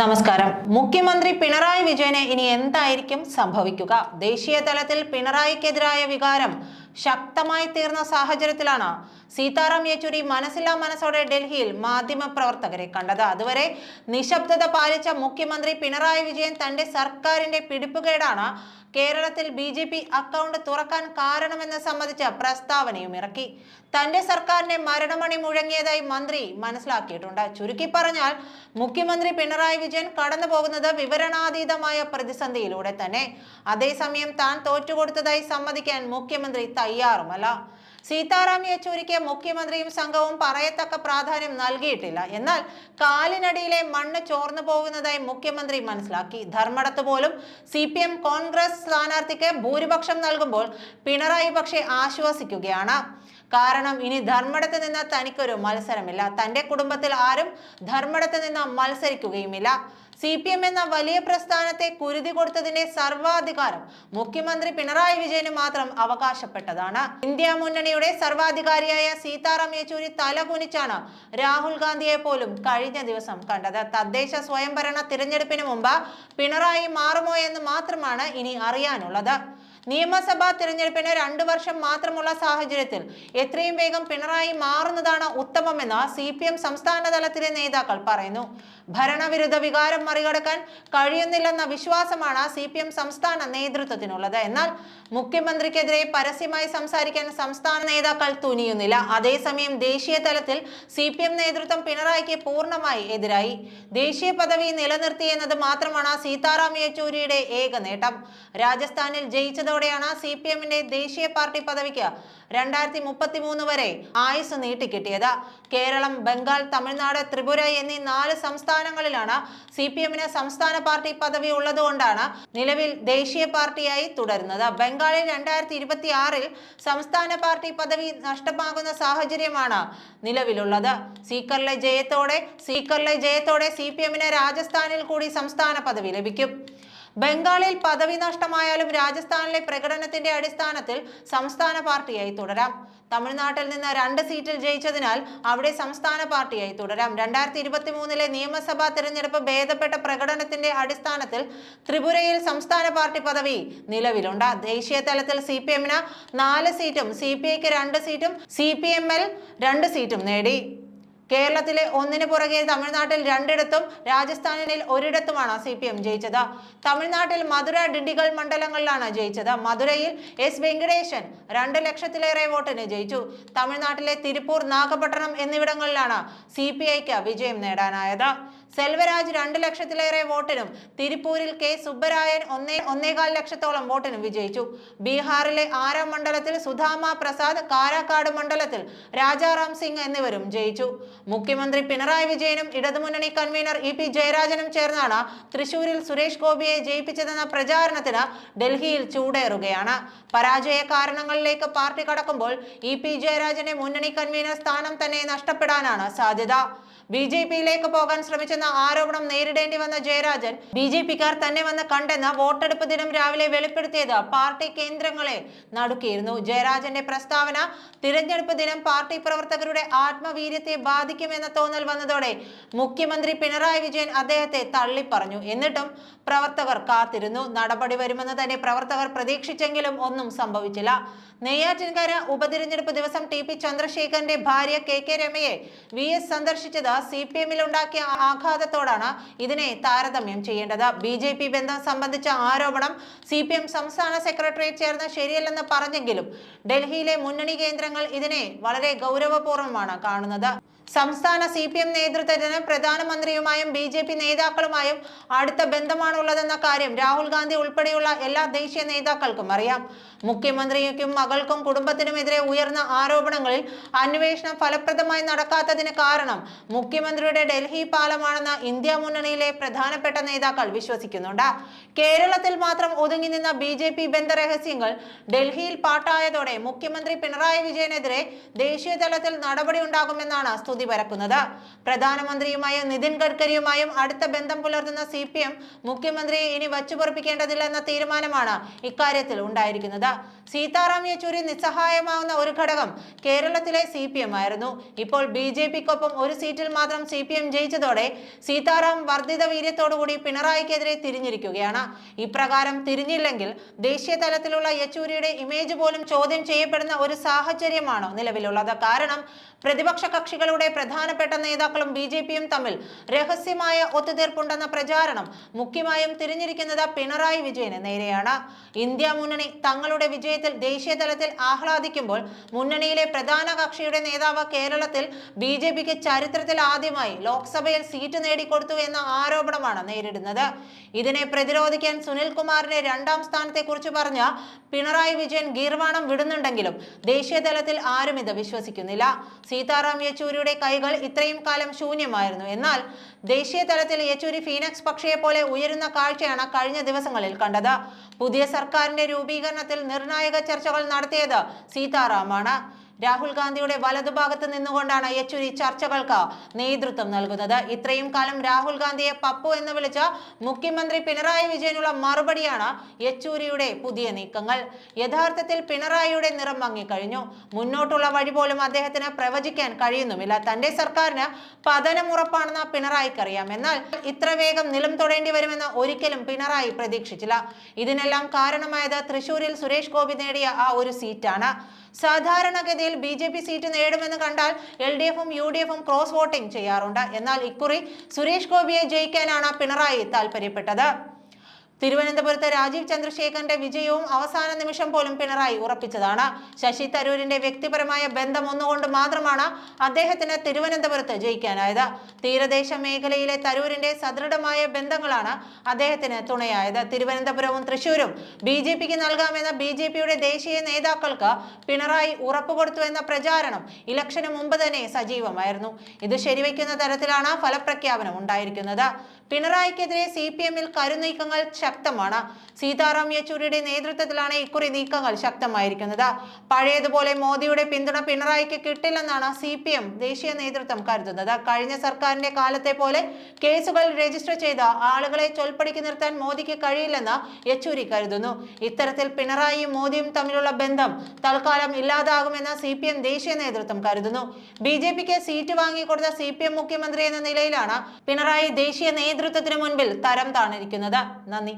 നമസ്കാരം. മുഖ്യമന്ത്രി പിണറായി വിജയന് ഇനി എന്തായിരിക്കും സംഭവിക്കുക? ദേശീയ തലത്തിൽ പിണറായിക്കെതിരായ വികാരം ശക്തമായി തീർന്ന സാഹചര്യത്തിലാണ് സീതാറാം യെച്ചൂരി മനസ്സില്ലാ മനസ്സോടെ ഡൽഹിയിൽ മാധ്യമപ്രവർത്തകരെ കണ്ടത്. അതുവരെ നിശബ്ദത പാലിച്ച മുഖ്യമന്ത്രി പിണറായി വിജയൻ തന്റെ സർക്കാരിന്റെ പിടിപ്പുകേടാണ് കേരളത്തിൽ ബി ജെ പി അക്കൗണ്ട് തുറക്കാൻ കാരണമെന്ന് സംബന്ധിച്ച പ്രസ്താവനയും ഇറക്കി. തന്റെ സർക്കാരിന്റെ മരണമണി മുഴങ്ങിയതായി മന്ത്രി മനസ്സിലാക്കിയിട്ടുണ്ട്. ചുരുക്കി പറഞ്ഞാൽ മുഖ്യമന്ത്രി പിണറായി വിജയൻ കടന്നു പോകുന്നത് വിവരണാതീതമായ പ്രതിസന്ധിയിലൂടെ തന്നെ. അതേസമയം താൻ തോറ്റുകൊടുത്തതായി സമ്മതിക്കാൻ മുഖ്യമന്ത്രി തയ്യാറുമല്ല സീതാറാം യെച്ചൂരിക്ക് മുഖ്യമന്ത്രിയും സംഘവും പറയത്തക്ക പ്രാധാന്യം നൽകിയിട്ടില്ല. എന്നാൽ കാലിനടിയിലെ മണ്ണ് ചോർന്നു പോകുന്നതായി മുഖ്യമന്ത്രി മനസ്സിലാക്കി. ധർമ്മടത്ത് പോലും സി പി എം കോൺഗ്രസ് സ്ഥാനാർത്ഥിക്ക് ഭൂരിപക്ഷം നൽകുമ്പോൾ പിണറായി പക്ഷേ ആശ്വസിക്കുകയാണ്. കാരണം ഇനി ധർമ്മടത്ത് നിന്ന് തനിക്കൊരു മത്സരമില്ല. തന്റെ കുടുംബത്തിൽ ആരും ധർമ്മടത്ത് നിന്ന് മത്സരിക്കുകയുമില്ല. സി പി എം എന്ന വലിയ പ്രസ്ഥാനത്തെ കുരുതി കൊടുത്തതിന്റെ സർവാധികാരം മുഖ്യമന്ത്രി പിണറായി വിജയന് മാത്രം അവകാശപ്പെട്ടതാണ്. ഇന്ത്യ മുന്നണിയുടെ സർവാധികാരിയായ സീതാറാം യെച്ചൂരി തലകുനിച്ചാണ് രാഹുൽ ഗാന്ധിയെ പോലും കഴിഞ്ഞ ദിവസം കണ്ടത്. തദ്ദേശ സ്വയംഭരണ തിരഞ്ഞെടുപ്പിന് മുമ്പ് പിണറായി മാറുമോ എന്ന് മാത്രമാണ് ഇനി അറിയാനുള്ളത്. നിയമസഭാ തിരഞ്ഞെടുപ്പിന് രണ്ടു വർഷം മാത്രമുള്ള സാഹചര്യത്തിൽ എത്രയും വേഗം പിണറായി മാറുന്നതാണ് ഉത്തമമെന്ന് സി പി എം സംസ്ഥാന തലത്തിലെ നേതാക്കൾ പറയുന്നു. ഭരണവിരുദ്ധ വികാരം മറികടക്കാൻ കഴിയുന്നില്ലെന്ന വിശ്വാസമാണ് സി പി എം സംസ്ഥാന നേതൃത്വത്തിനുള്ളത്. എന്നാൽ മുഖ്യമന്ത്രിക്കെതിരെ പരസ്യമായി സംസാരിക്കാൻ സംസ്ഥാന നേതാക്കൾ തുനിയുന്നില്ല. അതേസമയം ദേശീയ തലത്തിൽ സി പി എം നേതൃത്വം പിണറായിക്ക് പൂർണമായി എതിരായി. ദേശീയ പദവി നിലനിർത്തി എന്നത് മാത്രമാണ് സീതാറാം യെച്ചൂരിയുടെ ഏക നേട്ടം. രാജസ്ഥാനിൽ ജയിച്ചതോടെയാണ് സി പി എമ്മിന്റെ ദേശീയ പാർട്ടി പദവിക്ക് രണ്ടായിരത്തി മുപ്പത്തി മൂന്ന് വരെ ആയുസ് നീട്ടിക്കിട്ടിയത്. കേരളം ബംഗാൾ തമിഴ്നാട് ത്രിപുര എന്നീ നാല് സംസ്ഥാനങ്ങളിലാണ് സി പി എമ്മിന് സംസ്ഥാന പാർട്ടി പദവി ഉള്ളതുകൊണ്ടാണ് നിലവിൽ ദേശീയ പാർട്ടിയായി തുടരുന്നത്. ബംഗാളിൽ രണ്ടായിരത്തി ഇരുപത്തി ആറിൽ സംസ്ഥാന പാർട്ടി പദവി നഷ്ടമാകുന്ന സാഹചര്യമാണ് നിലവിലുള്ളത്. സീക്കറിലെ ജയത്തോടെ സീക്കറിലെ ജയത്തോടെ സി പി എമ്മിന് രാജസ്ഥാനിൽ കൂടി സംസ്ഥാന പദവി ലഭിക്കും. ബംഗാളിൽ പദവി നഷ്ടമായാലും രാജസ്ഥാനിലെ പ്രകടനത്തിന്റെ അടിസ്ഥാനത്തിൽ സംസ്ഥാന പാർട്ടിയായി തുടരാം. തമിഴ്നാട്ടിൽ നിന്ന് രണ്ട് സീറ്റിൽ ജയിച്ചതിനാൽ അവിടെ സംസ്ഥാന പാർട്ടിയായി തുടരാം. രണ്ടായിരത്തി ഇരുപത്തി മൂന്നിലെ നിയമസഭാ തെരഞ്ഞെടുപ്പ് ഭേദപ്പെട്ട പ്രകടനത്തിന്റെ അടിസ്ഥാനത്തിൽ ത്രിപുരയിൽ സംസ്ഥാന പാർട്ടി പദവി നിലവിലുണ്ട്. ദേശീയ തലത്തിൽ സി പി എമ്മിന് നാല് സീറ്റും സി പി ഐക്ക് രണ്ട് സീറ്റും സി പി എം എൽ രണ്ട് സീറ്റും നേടി. കേരളത്തിലെ ഒന്നിന് പുറകെ തമിഴ്നാട്ടിൽ രണ്ടിടത്തും രാജസ്ഥാനിൽ ഒരിടത്തുമാണ് സി പി എം ജയിച്ചത്. തമിഴ്നാട്ടിൽ മധുര ഡിണ്ടിഗൽ മണ്ഡലങ്ങളിലാണ് ജയിച്ചത്. മധുരയിൽ എസ് വെങ്കടേശൻ രണ്ട് ലക്ഷത്തിലേറെ വോട്ടിന് ജയിച്ചു. തമിഴ്നാട്ടിലെ തിരുപ്പൂർ നാഗപട്ടണം എന്നിവിടങ്ങളിലാണ് സി പി ഐക്ക് വിജയം നേടാനായത്. സെൽവരാജ് രണ്ട് ലക്ഷത്തിലേറെ വോട്ടിനും തിരുപ്പൂരിൽ കെ സുബ്ബരായൻ ഒന്നേ ഒന്നേകാൽ ലക്ഷത്തോളം വോട്ടിനും വിജയിച്ചു. ബീഹാറിലെ ആരാം മണ്ഡലത്തിൽ സുധാമ പ്രസാദ് കാരാക്കാട് മണ്ഡലത്തിൽ രാജാറാം സിംഗ് എന്നിവരും ജയിച്ചു. മുഖ്യമന്ത്രി പിണറായി വിജയനും ഇടതുമുന്നണി കൺവീനർ ഇ പി ജയരാജനും ചേർന്നാണ് തൃശൂരിൽ സുരേഷ് ഗോപിയെ ജയിപ്പിച്ചതെന്ന പ്രചാരണത്തിന് ഡൽഹിയിൽ ചൂടേറുകയാണ്. പരാജയ കാരണങ്ങളിലേക്ക് പാർട്ടി കടക്കുമ്പോൾ ഇ പി ജയരാജന്റെ മുന്നണി കൺവീനർ സ്ഥാനം തന്നെ നഷ്ടപ്പെടാനാണ് സാധ്യത. ബി ജെ പിയിലേക്ക് പോകാൻ ശ്രമിച്ചെന്ന ആരോപണം നേരിടേണ്ടി വന്ന ജയരാജൻ ബി ജെ പിക്കാർ തന്നെ വന്ന് കണ്ടെന്ന് വോട്ടെടുപ്പ് ദിനം രാവിലെ വെളിപ്പെടുത്തിയത് പാർട്ടി കേന്ദ്രങ്ങളെ നടുക്കിയിരുന്നു. ജയരാജന്റെ പ്രസ്താവന തിരഞ്ഞെടുപ്പ് ദിനം പാർട്ടി പ്രവർത്തകരുടെ ആത്മവീര്യത്തെ ബാധിക്കുമെന്ന തോന്നൽ വന്നതോടെ മുഖ്യമന്ത്രി പിണറായി വിജയൻ അദ്ദേഹത്തെ തള്ളിപ്പറഞ്ഞു. എന്നിട്ടും പ്രവർത്തകർ കാത്തിരുന്നു. നടപടി വരുമെന്ന് തന്നെ പ്രവർത്തകർ പ്രതീക്ഷിച്ചെങ്കിലും ഒന്നും സംഭവിച്ചില്ല. നെയ്യാറ്റിൻകര ഉപതിരഞ്ഞെടുപ്പ് ദിവസം ടി പി ചന്ദ്രശേഖരന്റെ ഭാര്യ കെ കെ രമയെ വി എസ് സന്ദർശിച്ചത് സി പി എമ്മിൽ ഉണ്ടാക്കിയ ആഘാതത്തോടാണ് ഇതിനെ താരതമ്യം ചെയ്യേണ്ടത്. ബി ജെ പി ബന്ധം സംബന്ധിച്ച ആരോപണം സി പി എം സംസ്ഥാന സെക്രട്ടറി ചേർന്ന് ശരിയല്ലെന്ന് പറഞ്ഞെങ്കിലും ഡൽഹിയിലെ മുന്നണി കേന്ദ്രങ്ങൾ ഇതിനെ വളരെ ഗൗരവപൂർവമാണ് കാണുന്നത്. സംസ്ഥാന സി പി എം നേതൃത്വത്തിന് പ്രധാനമന്ത്രിയുമായും ബി ജെ പി നേതാക്കളുമായും അടുത്ത ബന്ധമാണുള്ളതെന്ന കാര്യം രാഹുൽ ഗാന്ധി ഉൾപ്പെടെയുള്ള എല്ലാ ദേശീയ നേതാക്കൾക്കും അറിയാം. മുഖ്യമന്ത്രിക്കും മകൾക്കും കുടുംബത്തിനുമെതിരെ ഉയർന്ന ആരോപണങ്ങളിൽ അന്വേഷണം ഫലപ്രദമായി നടക്കാത്തതിന് കാരണം മുഖ്യമന്ത്രിയുടെ ഡൽഹി പാലമാണെന്ന് ഇന്ത്യ മുന്നണിയിലെ പ്രധാനപ്പെട്ട നേതാക്കൾ വിശ്വസിക്കുന്നുണ്ട്. കേരളത്തിൽ മാത്രം ഒതുങ്ങി നിന്ന ബി ജെ പി ബന്ധരഹസ്യങ്ങൾ ഡൽഹിയിൽ പാട്ടായതോടെ മുഖ്യമന്ത്രി പിണറായി വിജയനെതിരെ ദേശീയ തലത്തിൽ നടപടി ഉണ്ടാകുമെന്നാണ് സ്തുതി പരക്കുന്നത്. പ്രധാനമന്ത്രിയുമായും നിതിൻ ഗഡ്കരിയുമായും അടുത്ത ബന്ധം പുലർത്തുന്ന സി പി എം മുഖ്യമന്ത്രിയെ ഇനി വച്ചുപൊറപ്പിക്കേണ്ടതില്ലെന്ന തീരുമാനമാണ് ഇക്കാര്യത്തിൽ ഉണ്ടായിരിക്കുന്നത്. സീതാറാം യെച്ചൂരി നിസ്സഹായമാവുന്ന ഒരു ഘടകം കേരളത്തിലെ സി പി എം ആയിരുന്നു. ഇപ്പോൾ ബി ജെ പിക്കൊപ്പം ഒരു സീറ്റിൽ മാത്രം സി പി എം ജയിച്ചതോടെ സീതാറാം വർദ്ധിത വീര്യത്തോടുകൂടി പിണറായിക്കെതിരെ തിരിഞ്ഞിരിക്കുകയാണ്. ഇപ്രകാരം തിരിഞ്ഞില്ലെങ്കിൽ ദേശീയ തലത്തിലുള്ള യെച്ചൂരിയുടെ ഇമേജ് പോലും ചോദ്യം ചെയ്യപ്പെടുന്ന ഒരു സാഹചര്യമാണോ നിലവിലുള്ളത്. കാരണം പ്രതിപക്ഷ കക്ഷികളുടെ പ്രധാനപ്പെട്ട നേതാക്കളും ബി ജെ പിയും തമ്മിൽ രഹസ്യമായ ഒത്തുതീർപ്പുണ്ടെന്ന പ്രചാരണം മുഖ്യമായും തിരിഞ്ഞിരിക്കുന്നത് പിണറായി വിജയന് നേരെയാണ്. ഇന്ത്യ മുന്നണി തങ്ങളുടെ വിജയത്തിൽ ദേശീയതലത്തിൽ ആഹ്ലാദിക്കുമ്പോൾ മുന്നണിയിലെ പ്രധാന കക്ഷിയുടെ നേതാവ് കേരളത്തിൽ ബി ജെ പിക്ക് ചരിത്രത്തിൽ ആദ്യമായി ലോക്സഭയിൽ സീറ്റ് നേടിക്കൊടുത്തു എന്ന ആരോപണമാണ് നേരിടുന്നത്. ഇതിനെ പ്രതിരോധിക്കാൻ സുനിൽകുമാറിനെ രണ്ടാം സ്ഥാനത്തെ കുറിച്ച് പറഞ്ഞ പിണറായി വിജയൻ ഗീർവാണം വിടുന്നുണ്ടെങ്കിലും ദേശീയതലത്തിൽ ആരും ഇത് വിശ്വസിക്കുന്നില്ല. സീതാറാം യെച്ചൂരിയുടെ കൈകൾ ഇത്രയും കാലം ശൂന്യമായിരുന്നു. എന്നാൽ ദേശീയ തലത്തിൽ യെച്ചൂരി ഫീനക്സ് പക്ഷിയെ പോലെ ഉയരുന്ന കാഴ്ചയാണ് കഴിഞ്ഞ ദിവസങ്ങളിൽ കണ്ടത്. പുതിയ സർക്കാരിന്റെ രൂപീകരണത്തിൽ നിർണായക ചർച്ചകൾ നടത്തിയത് സീതാറാമാണ്. രാഹുൽ ഗാന്ധിയുടെ വലതുഭാഗത്ത് നിന്നുകൊണ്ടാണ് യെച്ചൂരി ചർച്ചകൾക്ക് നേതൃത്വം നൽകുന്നത്. ഇത്രയും കാലം രാഹുൽ ഗാന്ധിയെ പപ്പു എന്ന് വിളിച്ച മുഖ്യമന്ത്രി പിണറായി വിജയനുള്ള മറുപടിയാണ് യെച്ചൂരിയുടെ പുതിയ നീക്കങ്ങൾ. യഥാർത്ഥത്തിൽ പിണറായിയുടെ നിറം മങ്ങിക്കഴിഞ്ഞു. മുന്നോട്ടുള്ള വഴി പോലും അദ്ദേഹത്തിന് പ്രവചിക്കാൻ കഴിയുന്നുമില്ല. തന്റെ സർക്കാരിന് പതനമുറപ്പാണെന്ന് പിണറായിക്കറിയാം. എന്നാൽ ഇത്ര വേഗം നിലം തൊടേണ്ടി വരുമെന്ന് ഒരിക്കലും പിണറായി പ്രതീക്ഷിച്ചില്ല. ഇതിനെല്ലാം കാരണമായത് തൃശൂരിൽ സുരേഷ് ഗോപി നേടിയ ആ ഒരു സീറ്റാണ്. സാധാരണഗതിയിൽ ബി ജെ പി സീറ്റ് നേടുമെന്ന് കണ്ടാൽ എൽ ഡി എഫും യു ഡി എഫും ക്രോസ് വോട്ടിംഗ് ചെയ്യാറുണ്ട്. എന്നാൽ ഇക്കുറി സുരേഷ് ഗോപിയെ ജയിക്കാനാണ് പിണറായി താല്പര്യപ്പെട്ടത്. തിരുവനന്തപുരത്ത് രാജീവ് ചന്ദ്രശേഖരന്റെ വിജയവും അവസാന നിമിഷം പോലും പിണറായി ഉറപ്പിച്ചതാണ്. ശശി തരൂരിന്റെ വ്യക്തിപരമായ ബന്ധം ഒന്നുകൊണ്ട് മാത്രമാണ് അദ്ദേഹത്തിന് തിരുവനന്തപുരത്ത് ജയിക്കാനായത്. തീരദേശ മേഖലയിലെ തരൂരിന്റെ സദൃഢമായ ബന്ധങ്ങളാണ് അദ്ദേഹത്തിന് തുണയായത്. തിരുവനന്തപുരവും തൃശൂരും ബി ജെ പിക്ക് നൽകാമെന്ന ബി ജെ പിയുടെ ദേശീയ നേതാക്കൾക്ക് പിണറായി ഉറപ്പുകൊടുത്തു എന്ന പ്രചാരണം ഇലക്ഷന് മുമ്പ് തന്നെ സജീവമായിരുന്നു. ഇത് ശരിവയ്ക്കുന്ന തരത്തിലാണ് ഫലപ്രഖ്യാപനം ഉണ്ടായിരിക്കുന്നത്. പിണറായിക്കെതിരെ സി പി എമ്മിൽ കരുനീക്കങ്ങൾ ശക്തമാണ്. സീതാറാം യെച്ചൂരിയുടെ നേതൃത്വത്തിലാണ് ഇക്കുറി നീക്കങ്ങൾ ശക്തമായിരിക്കുന്നത്. പഴയതുപോലെ മോദിയുടെ പിന്തുണ പിണറായിക്ക് കിട്ടില്ലെന്നാണ് സി പി എം ദേശീയ നേതൃത്വം കരുതുന്നത്. കഴിഞ്ഞ സർക്കാരിന്റെ കാലത്തെ പോലെ കേസുകൾ രജിസ്റ്റർ ചെയ്ത ആളുകളെ ചൊൽപ്പടിക്ക് നിർത്താൻ മോദിക്ക് കഴിയില്ലെന്ന് യെച്ചൂരി കരുതുന്നു. ഇത്തരത്തിൽ പിണറായിയും മോദിയും തമ്മിലുള്ള ബന്ധം തൽക്കാലം ഇല്ലാതാകുമെന്ന് സി പി എം ദേശീയ നേതൃത്വം കരുതുന്നു. ബി ജെ പിക്ക് സീറ്റ് വാങ്ങിക്കൊടുത്ത സി പി എം മുഖ്യമന്ത്രി എന്ന നിലയിലാണ് പിണറായി ദേശീയ നേതൃത്വത്തിന് മുൻപിൽ തരം താണിരിക്കുന്നത്. നന്ദി.